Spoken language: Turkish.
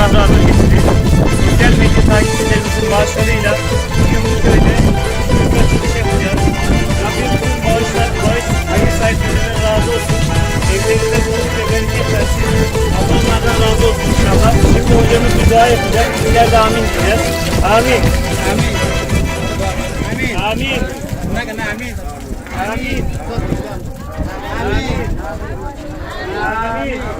kazası geçirdik. Sosyal medya takipçilerimizin bağışlarıyla Yumurköy'de büyük açılış yapacağız. Rabbim tüm bağışlar, bağış, hayır sahiplerine razı olsun. Evlerinde bolluk ve bereket versin. Allah onlardan razı olsun inşallah. Şimdi hocamız dua yapacak. Bizler de amin diyeceğiz. Amin. Amin. Amin. Amin. Amin. Amin. Amin. Amin. Amin.